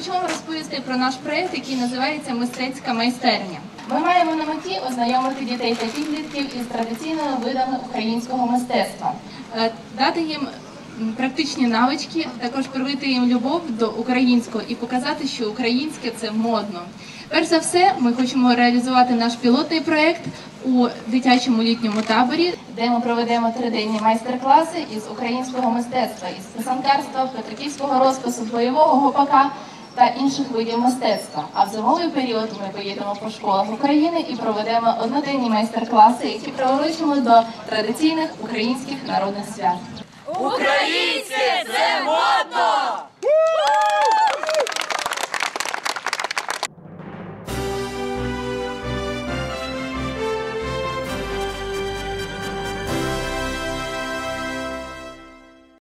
хочу вам розповісти про наш проєкт, який називається Мистецька майстерня. Ми маємо на меті ознайомити дітей та підлітків із традиційними видами українського мистецтва, е, дати їм практичні навички, також привити їм любов до українського і показати, що українське це модно. Перш за все, ми хочемо реалізувати наш пілотний проєкт у дитячому літньому таборі, де ми проведемо триденні майстер-класи із українського мистецтва, із писанкарства, петриківського розпису, бойового гопака та інших видів мистецтва. А в зимовий період ми поїдемо по школах України і проведемо одноденні майстер-класи, які приурочимо до традиційних українських народних свят. Українське це!